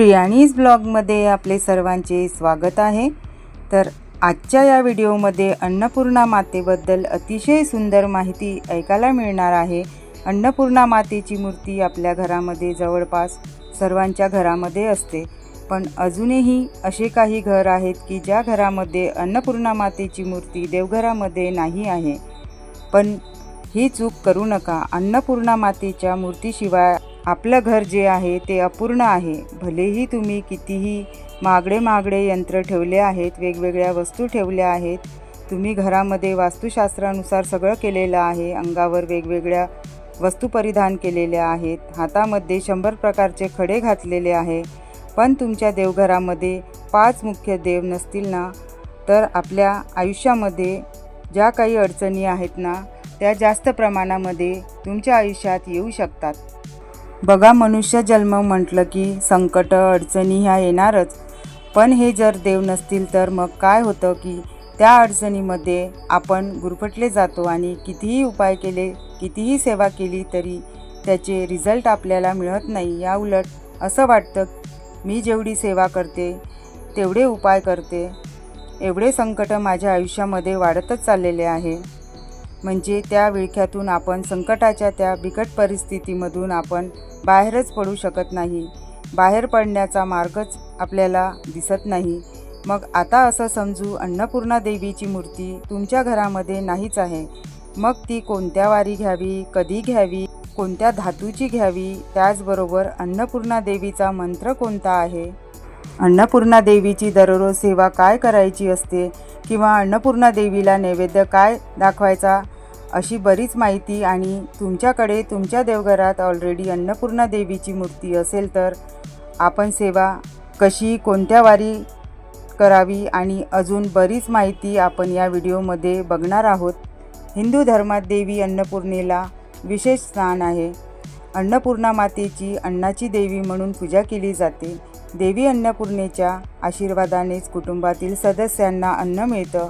प्रियाणीज ब्लॉगमध्ये आपले सर्वांचे स्वागत आहे. तर आजच्या या व्हिडिओमध्ये अन्नपूर्णा मातेबद्दल अतिशय सुंदर माहिती ऐकायला मिळणार आहे. अन्नपूर्णा मातेची मूर्ती आपल्या घरामध्ये जवळपास सर्वांच्या घरामध्ये असते. पण अजूनही असे काही घर आहेत की ज्या घरामध्ये अन्नपूर्णा मातेची मूर्ती देवघरामध्ये नाही आहे. पण ही चूक करू नका. अन्नपूर्णा मातेच्या मूर्तीशिवाय आपलं घर जे आहे ते अपूर्ण आहे. भलेही तुम्ही कितीही मागडे मागडे यंत्र ठेवले आहेत वेगवेगळ्या वस्तू ठेवल्या आहेत तुम्ही घरामध्ये वास्तुशास्त्रानुसार सगळं केलेलं आहे अंगावर वेगवेगळ्या वस्तू परिधान केलेल्या आहेत हातामध्ये शंभर प्रकारचे खडे घातलेले आहे पण तुमच्या देवघरामध्ये पाच मुख्य देव नसतील ना? तर आपल्या आयुष्यामध्ये ज्या काही अडचणी आहेत ना त्या जास्त प्रमाणामध्ये तुमच्या आयुष्यात येऊ शकतात. बघा मनुष्य जन्म म्हटलं की संकट अडचणी ह्या येणारच. पण हे जर देव नसतील तर मग काय होतं की त्या अडचणीमध्ये आपण गुरफटले जातो आणि कितीही उपाय केले कितीही सेवा केली तरी त्याचे रिझल्ट आपल्याला मिळत नाही. या उलट असं वाटतं मी जेवढी सेवा करते तेवढे उपाय करते. एवढे संकट माझ्या आयुष्यामध्ये वाढतच चाललेले आहे. म्हणजे त्या विळख्यातून आपण संकटाच्या त्या बिकट परिस्थितीमधून आपण बाहेरच पडू शकत नाही. बाहेर पडण्याचा मार्गच आपल्याला दिसत नाही. मग आता असं समजू अन्नपूर्णा देवीची मूर्ती तुमच्या घरामध्ये नाहीच आहे. मग ती कोणत्या वारी घ्यावी कधी घ्यावी कोणत्या धातूची घ्यावी त्याचबरोबर अन्नपूर्णा देवीचा मंत्र कोणता आहे? अन्नपूर्णा देवीची दररोज सेवा काय करायची असते किंवा अन्नपूर्णा देवीला नैवेद्य काय दाखवायचा अशी बरीच माहिती आणि तुमच्याकडे तुमच्या देवघरात ऑलरेडी अन्नपूर्णा देवीची मूर्ती असेल तर आपण सेवा कशी कोणत्या वारी करावी आणि अजून बरीच माहिती आपण या व्हिडिओमध्ये बघणार आहोत. हिंदू धर्मात देवी अन्नपूर्णेला विशेष स्थान आहे. अन्नपूर्णा मातेची अन्नाची देवी म्हणून पूजा केली जाते. देवी अन्नपूर्णेच्या आशीर्वादानेच कुटुंबातील सदस्यांना अन्न मिळतं.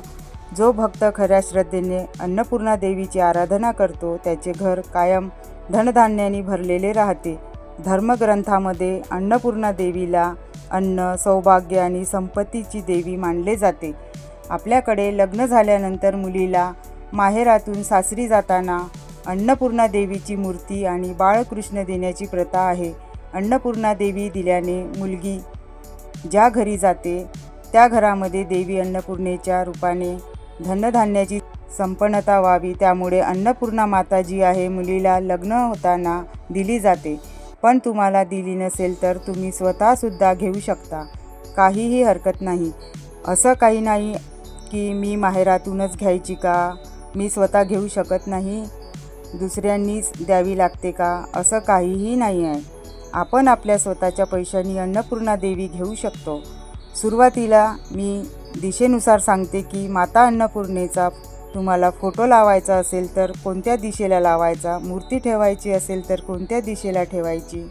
जो भक्त खऱ्या श्रद्धेने अन्नपूर्णा देवीची आराधना करतो त्याचे घर कायम धनधान्याने भरलेले राहते. धर्मग्रंथामध्ये अन्नपूर्णा देवीला अन्न सौभाग्य आणि संपत्तीची देवी मानले जाते. आपल्याकडे लग्न झाल्यानंतर मुलीला माहेरातून सासरी जाताना अन्नपूर्णा देवीची मूर्ती आणि बाळकृष्ण देण्याची प्रथा आहे. अन्नपूर्णा देवी दिल्याने मुलगी ज्या घरी जाते त्या घरामध्ये देवी अन्नपूर्णेच्या रूपाने धनधान्याची संपन्नता व्हावी. त्यामुळे अन्नपूर्णा माता जी आहे मुलीला लग्न होताना दिली जाते. पण तुम्हाला दिली नसेल तर तुम्ही स्वतःसुद्धा घेऊ शकता. काहीही हरकत नाही. असं काही नाही की मी माहेरातूनच घ्यायची का? मी स्वतः घेऊ शकत नाही? दुसऱ्यांनीच द्यावी लागते का? असं काहीही नाही आहे आपण आपल्या स्वतःच्या पैशांनी अन्नपूर्णा देवी घेऊ शकतो. सुरुवातीला मी दिशेनुसार सांगते की माता अन्नपूर्णेचा तुम्हाला फोटो लावायचा असेल तर कोणत्या दिशेला लावायचा? मूर्ती ठेवायची असेल तर कोणत्या दिशेला ठेवायची?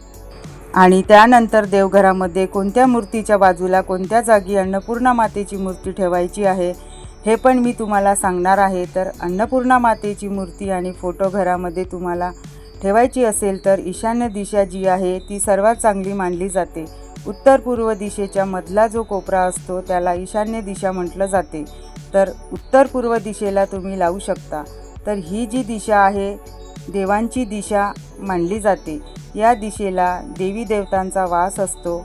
आणि त्यानंतर देवघरामध्ये कोणत्या मूर्तीच्या बाजूला कोणत्या जागी अन्नपूर्णा मातेची मूर्ती ठेवायची आहे हे पण मी तुम्हाला सांगणार आहे. तर अन्नपूर्णा मातेची मूर्ती आणि फोटो घरामध्ये तुम्हाला ठेवायची असेल तर ईशान्य दिशा जी आहे ती सर्वात चांगली मानली जाते. उत्तर पूर्व दिशेच्या मधला जो कोपरा असतो त्याला ईशान्य दिशा म्हटलं जाते. तर उत्तर पूर्व दिशेला तुम्ही लावू शकता. तर ही जी दिशा आहे देवांची दिशा मानली जाते. या दिशेला देवी देवतांचा वास असतो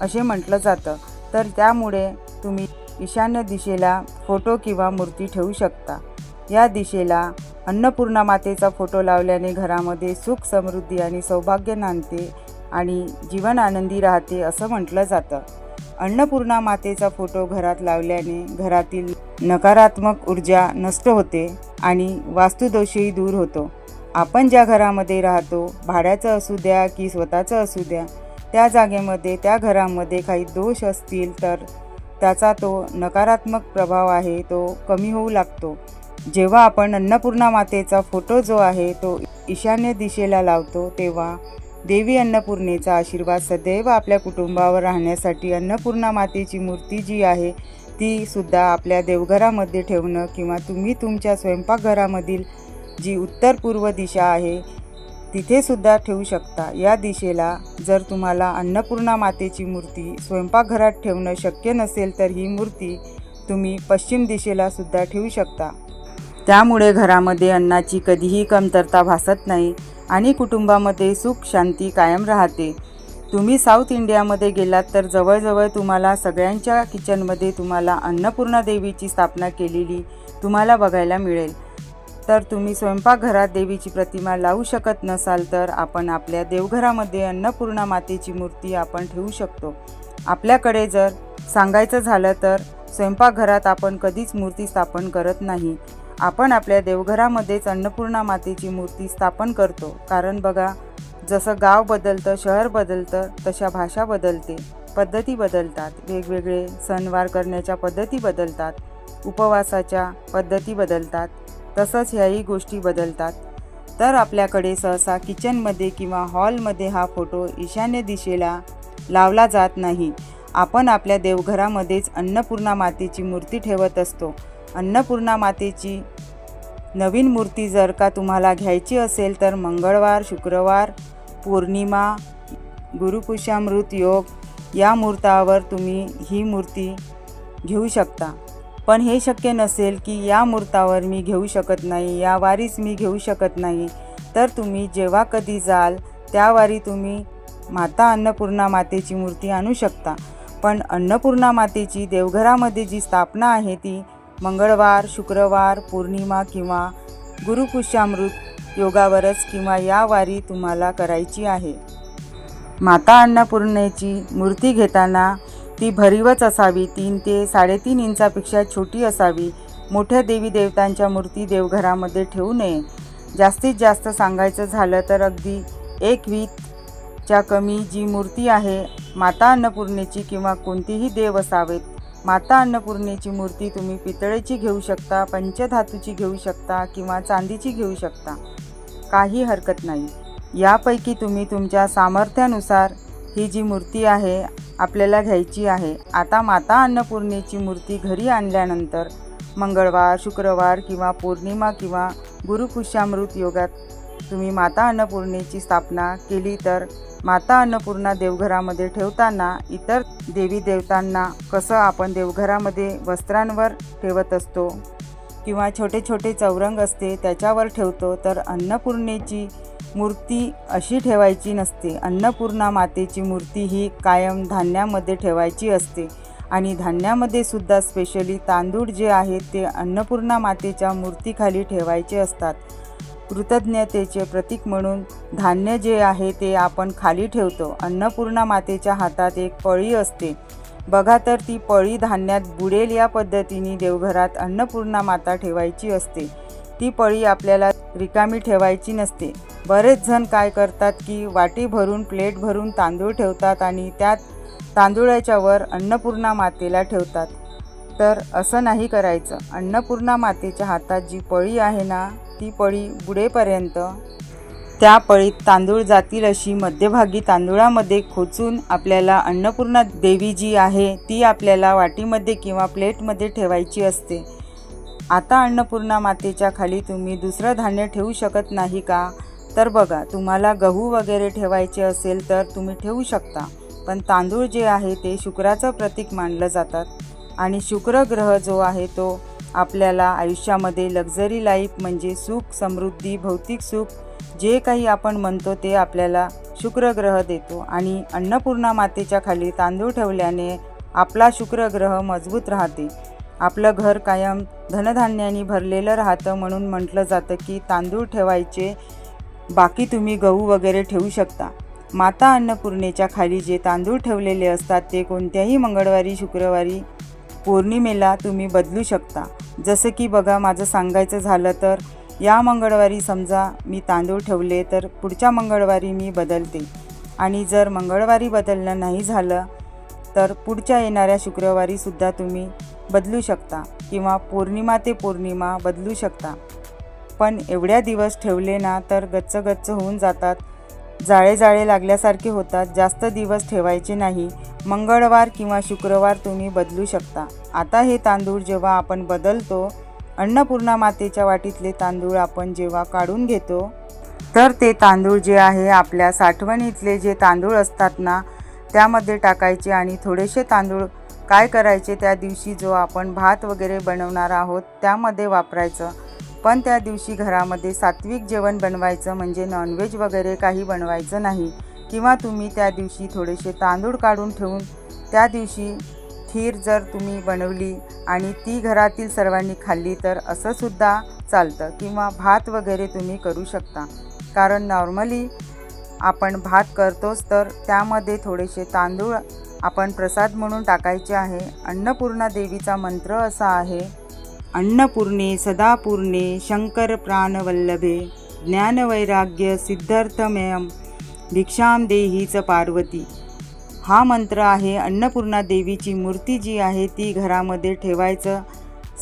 असे म्हटलं जातं. तर त्यामुळे तुम्ही ईशान्य दिशेला फोटो किंवा मूर्ती ठेवू शकता. या दिशेला अन्नपूर्णा मातेचा फोटो लावल्याने घरामध्ये सुख समृद्धी आणि सौभाग्य नांदते आणि जीवन आनंदी राहते असं म्हटलं जातं. अन्नपूर्णा मातेचा फोटो घरात लावल्याने घरातील नकारात्मक ऊर्जा नष्ट होते आणि वास्तुदोषही दूर होतो. आपण ज्या घरामध्ये राहतो भाड्याचं असू द्या की स्वतःचं असू द्या त्या जागेमध्ये त्या घरामध्ये काही दोष असतील तर त्याचा तो नकारात्मक प्रभाव आहे तो कमी होऊ लागतो. जेव्हा आपण अन्नपूर्णा मातेचा फोटो जो आहे तो ईशान्य दिशेला लावतो तेव्हा देवी अन्नपूर्णेचा आशीर्वाद सदैव आपल्या कुटुंबावर राहण्यासाठी अन्नपूर्णा मातेची मूर्ती जी आहे ती सुद्धा आपल्या देवघरामध्ये ठेवणं किंवा तुम्ही तुमच्या स्वयंपाकघरामधील जी उत्तर पूर्व दिशा आहे तिथे सुद्धा ठेवू शकता. या दिशेला जर तुम्हाला अन्नपूर्णा मातेची मूर्ती स्वयंपाकघरात ठेवणं शक्य नसेल तर ही मूर्ती तुम्ही पश्चिम दिशेला सुद्धा ठेवू शकता. त्यामुळे घरामध्ये अन्नाची कधीही कमतरता भासत नाही आणि कुटुंबामध्ये सुख शांती कायम राहते. तुम्ही साऊथ इंडियामध्ये गेलात तर जवळजवळ तुम्हाला सगळ्यांच्या किचनमध्ये तुम्हाला अन्नपूर्णा देवीची स्थापना केलेली तुम्हाला बघायला मिळेल. तर तुम्ही स्वयंपाकघरात देवीची प्रतिमा लावू शकत नसाल तर आपण आपल्या देवघरामध्ये अन्नपूर्णा मातेची मूर्ती आपण ठेवू शकतो. आपल्याकडे जर सांगायचं झालं तर स्वयंपाकघरात आपण कधीच मूर्ती स्थापन करत नाही. आपण आपल्या देवघरामध्येच अन्नपूर्णा मातेची मूर्ती स्थापन करतो. कारण बघा जसं गाव बदलतं शहर बदलतं तशा भाषा बदलते. पद्धती बदलतात. वेगवेगळे सणवार करण्याच्या पद्धती बदलतात. उपवासाच्या पद्धती बदलतात. तसंच ह्याही गोष्टी बदलतात. तर आपल्याकडे सहसा किचनमध्ये किंवा हॉलमध्ये हा फोटो ईशान्य दिशेला लावला जात नाही. आपण आपल्या देवघरामध्येच अन्नपूर्णा मातेची मूर्ती ठेवत असतो. अन्नपूर्णा मातेची नवीन मूर्ती जर का तुम्हाला घ्यायची असेल तर मंगळवार शुक्रवार पौर्णिमा गुरुपुषामृत योग या मुहूर्तावर तुम्ही ही मूर्ती घेऊ शकता. पण हे शक्य नसेल की या मुहूर्तावर मी घेऊ शकत नाही या वारीस मी घेऊ शकत नाही तर तुम्ही जेव्हा कधी जाल त्या वारी तुम्ही माता अन्नपूर्णा मातेची मूर्ती आणू शकता. पण अन्नपूर्णा मातेची देवघरामध्ये जी स्थापना आहे ती मंगळवार शुक्रवार पौर्णिमा किंवा गुरुपुष्यामृत योगावरच किंवा या वारी तुम्हाला करायची आहे. माता अन्नपूर्णेची मूर्ती घेताना ती भरीवच असावी. तीन ते साडेतीन इंचापेक्षा छोटी असावी. मोठ्या देवी देवतांच्या मूर्ती देवघरामध्ये ठेवू नये. जास्तीत जास्त सांगायचं झालं तर अगदी एक वीतच्या कमी जी मूर्ती आहे माता अन्नपूर्णेची किंवा कोणतीही देव असावेत माता अन्नपूर्णेची मूर्ती तुम्ही पितळेची घेऊ शकता पंचधातूची घेऊ शकता किंवा चांदीची घेऊ शकता. काही हरकत नाही. यापैकी तुम्ही तुमच्या सामर्थ्यानुसार ही जी मूर्ती आहे आपल्याला घ्यायची आहे. आता माता अन्नपूर्णेची मूर्ती घरी आणल्यानंतर मंगळवार शुक्रवार किंवा पौर्णिमा किंवा गुरुपुष्यामृत योगात तुम्ही माता अन्नपूर्णेची स्थापना केली तर माता अन्नपूर्णा देवघरामध्ये ठेवताना इतर देवी देवतांना कसं आपण देवघरामध्ये वस्त्रांवर ठेवत असतो किंवा छोटे छोटे चौरंग असते त्याच्यावर ठेवतो तर अन्नपूर्णेची मूर्ती अशी ठेवायची नसते. अन्नपूर्णा मातेची मूर्ती ही कायम धान्यामध्ये ठेवायची असते. आणि धान्यामध्ये सुद्धा स्पेशली तांदूळ जे आहेत ते अन्नपूर्णा मातेच्या मूर्तीखाली ठेवायचे असतात. कृतज्ञतेचे प्रतीक म्हणून धान्य जे आहे ते आपण खाली ठेवतो. अन्नपूर्णा मातेच्या हातात एक पळी असते. बघा तर ती पळी धान्यात बुडेल या पद्धतीने देवघरात अन्नपूर्णा माता ठेवायची असते. ती पळी आपल्याला रिकामी ठेवायची नसते. बरेच जण काय करतात की वाटी भरून प्लेट भरून तांदूळ ठेवतात आणि त्यात तांदुळाच्या वर अन्नपूर्णा मातेला ठेवतात. तर असं नाही करायचं. अन्नपूर्णा मातेच्या हातात जी पळी आहे ना ती पळी बुडेपर्यंत. त्या पळीत तांदूळ जातील अशी मध्यभागी तांदूळामध्ये खोचून आपल्याला अन्नपूर्णा देवी जी आहे ती आपल्याला वाटीमध्ये किंवा प्लेटमध्ये ठेवायची असते. आता अन्नपूर्णा मातेच्या खाली तुम्ही दुसरं धान्य ठेवू शकत नाही का? तर बघा तुम्हाला गहू वगैरे ठेवायचे असेल तर तुम्ही ठेवू शकता पण तांदूळ जे आहे ते शुक्राचं प्रतीक मानलं जातात. आणि शुक्र ग्रह जो आहे तो आपल्याला आयुष्यामध्ये लक्झरी लाईफ म्हणजे सुख समृद्धी भौतिक सुख जे काही आपण म्हणतो ते आपल्याला शुक्र ग्रह देतो. आणि अन्नपूर्णा मातेच्या खाली तांदूळ ठेवल्याने आपला शुक्र ग्रह मजबूत राहते. आपलं घर कायम धनधान्यानी भरलेलं राहतं म्हणून म्हटलं जातं की तांदूळ ठेवायचे बाकी तुम्ही गहू वगैरे ठेवू शकता. माता अन्नपूर्णेच्या खाली जे तांदूळ ठेवलेले असतात ते कोणत्याही मंगळवारी शुक्रवारी पौर्णिमेला तुम्ही बदलू शकता. जसं की बघा माझं सांगायचं झालं तर या मंगळवारी समजा मी तांदूळ ठेवले तर पुढच्या मंगळवारी मी बदलते. आणि जर मंगळवारी बदलणं नाही झालं तर पुढच्या येणाऱ्या शुक्रवारीसुद्धा तुम्ही बदलू शकता किंवा पौर्णिमा ते पौर्णिमा बदलू शकता. पण एवढ्या दिवस ठेवले ना तर गच्च गच्च होऊन जातात. जाळे जाळे लागल्यासारखे होतात. जास्त दिवस ठेवायचे नाही. मंगळवार किंवा शुक्रवार तुम्ही बदलू शकता. आता हे तांदूळ जेव्हा आपण बदलतो अन्नपूर्णा मातेच्या वाटीतले तांदूळ आपण जेव्हा काढून घेतो तर ते तांदूळ जे आहे आपल्या साठवणीतले जे तांदूळ असतात ना त्यामध्ये टाकायचे आणि थोडेसे तांदूळ काय करायचे त्या दिवशी जो आपण भात वगैरे बनवणार आहोत त्यामध्ये वापरायचं. पण त्या दिवशी घरामध्ये सात्विक जेवण बनवायचं म्हणजे नॉनव्हेज वगैरे काही बनवायचं नाही. किंवा तुम्ही त्या दिवशी थोडेसे तांदूळ काढून ठेवून त्या दिवशी खीर जर तुम्ही बनवली आणि ती घरातील सर्वांनी खाल्ली तर असंसुद्धा चालतं. किंवा भात वगैरे तुम्ही करू शकता. कारण नॉर्मली आपण भात करतोच तर त्यामध्ये थोडेसे तांदूळ आपण प्रसाद म्हणून टाकायचे आहे. अन्नपूर्णा देवीचा मंत्र असा आहे अन्नपूर्णे सदापूर्णे शंकर प्राणवल्लभे ज्ञानवैराग्य सिद्धार्थमयम भिक्षाम देहीच पार्वती. हा मंत्र आहे अन्नपूर्णा देवीची मूर्ती जी आहे ती घरामध्ये ठेवायचं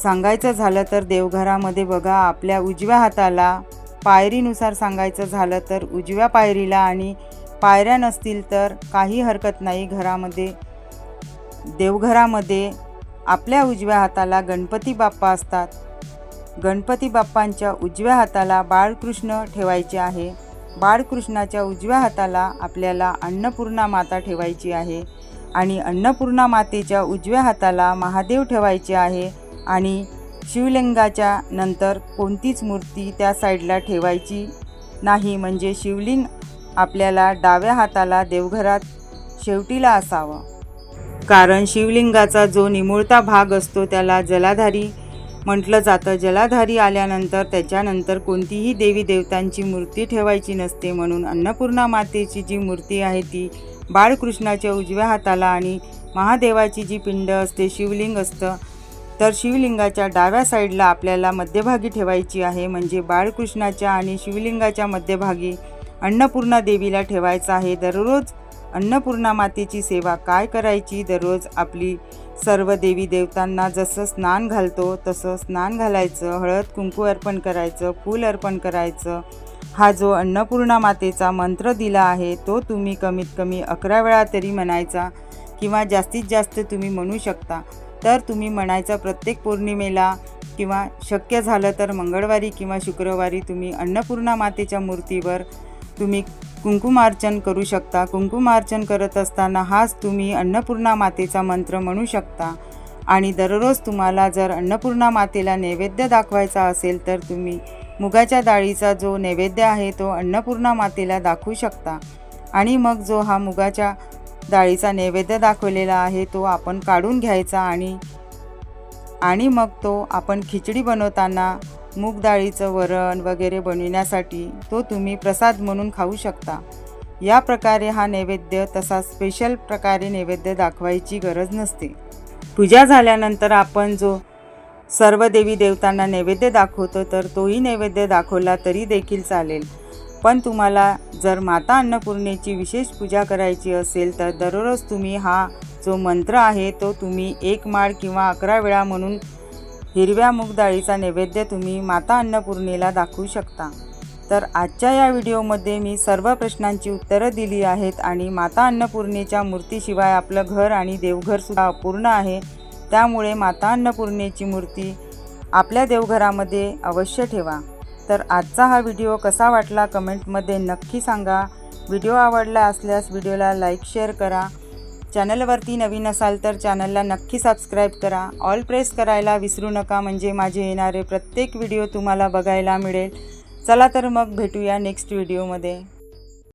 सांगायचं झालं तर देवघरामध्ये बघा आपल्या उजव्या हाताला पायरीनुसार सांगायचं झालं तर उजव्या पायरीला आणि पायऱ्या नसतील तर काही हरकत नाही. घरामध्ये देवघरामध्ये आपल्या उजव्या हाताला गणपती बाप्पा असतात. गणपती बाप्पांच्या उजव्या हाताला बाळकृष्ण ठेवायचे आहे. बाळकृष्णाच्या उजव्या हाताला आपल्याला अन्नपूर्णा माता ठेवायची आहे आणि अन्नपूर्णा मातेच्या उजव्या हाताला महादेव ठेवायचे आहे आणि शिवलिंगाच्या नंतर कोणतीच मूर्ती त्या साईडला ठेवायची नाही म्हणजे शिवलिंग आपल्याला डाव्या हाताला देवघरात शेवटीला असावं. कारण शिवलिंगाचा जो निमुळता भाग असतो त्याला जलाधारी म्हटलं जातं. जलाधारी आल्यानंतर त्याच्यानंतर कोणतीही देवी देवतांची मूर्ती ठेवायची नसते म्हणून अन्नपूर्णा मातेची जी मूर्ती आहे ती बाळकृष्णाच्या उजव्या हाताला आणि महादेवाची जी पिंड असते शिवलिंग असतं तर शिवलिंगाच्या डाव्या साईडला आपल्याला मध्यभागी ठेवायची आहे. म्हणजे बाळकृष्णाच्या आणि शिवलिंगाच्या मध्यभागी अन्नपूर्णा देवीला ठेवायचं आहे. दररोज अन्नपूर्णा मातेची सेवा काय करायची? दररोज आपली सर्व देवी देवतांना जसं स्नान घालतो तसं स्नान घालायचं हळद कुंकू अर्पण करायचं फूल अर्पण करायचं. हा जो अन्नपूर्णा मातेचा मंत्र दिला आहे तो तुम्ही कमीत कमी अकरा वेळा तरी म्हणायचा किंवा जास्तीत जास्त तुम्ही म्हणू शकता. तर तुम्ही म्हणायचा प्रत्येक पौर्णिमेला किंवा शक्य झालं तर मंगळवारी किंवा शुक्रवारी तुम्ही अन्नपूर्णा मातेच्या मूर्तीवर तुम्ही कुंकुमार्चन करू शकता. कुंकुमार्चन करत असताना हाच तुम्ही अन्नपूर्णा मातेचा मंत्र म्हणू शकता. आणि दररोज तुम्हाला जर अन्नपूर्णा मातेला नैवेद्य दाखवायचा असेल तर तुम्ही मुगाच्या डाळीचा जो नैवेद्य आहे तो अन्नपूर्णा मातेला दाखवू शकता. आणि मग जो हा मुगाच्या डाळीचा नैवेद्य दाखवलेला आहे तो आपण काढून घ्यायचा आणि आणि मग तो आपण खिचडी बनवताना मूग डाळीचं वरण वगैरे बनविण्यासाठी तो तुम्ही प्रसाद म्हणून खाऊ शकता. या प्रकारे हा नैवेद्य तसा स्पेशल प्रकारे नैवेद्य दाखवायची गरज नसते. पूजा झाल्यानंतर आपण जो सर्व देवी देवतांना नैवेद्य दाखवतो तर तोही नैवेद्य दाखवला तरी देखील चालेल. पण तुम्हाला जर माता अन्नपूर्णेची विशेष पूजा करायची असेल तर दररोज तुम्ही हा जो मंत्र आहे तो तुम्ही एक माळ किंवा अकरा वेळा म्हणून हिरव्या मूगडाळीचा नैवेद्य तुम्ही माता अन्नपूर्णेला दाखवू शकता. तर आजच्या या व्हिडिओमध्ये मी सर्व प्रश्नांची उत्तरं दिली आहेत आणि माता अन्नपूर्णेच्या मूर्तीशिवाय आपलं घर आणि देवघरसुद्धा अपूर्ण आहे. त्यामुळे माता अन्नपूर्णेची मूर्ती आपल्या देवघरामध्ये अवश्य ठेवा. तर आजचा हा व्हिडिओ कसा वाटला कमेंटमध्ये नक्की सांगा. व्हिडिओ आवडला असल्यास व्हिडिओला लाईक शेअर करा. चॅनलवरती नवीन असाल तर चॅनलला नक्की सबस्क्राईब करा. ऑल प्रेस करायला विसरू नका म्हणजे माझे येणारे प्रत्येक व्हिडिओ तुम्हाला बघायला मिळेल. चला तर मग भेटूया नेक्स्ट व्हिडिओमध्ये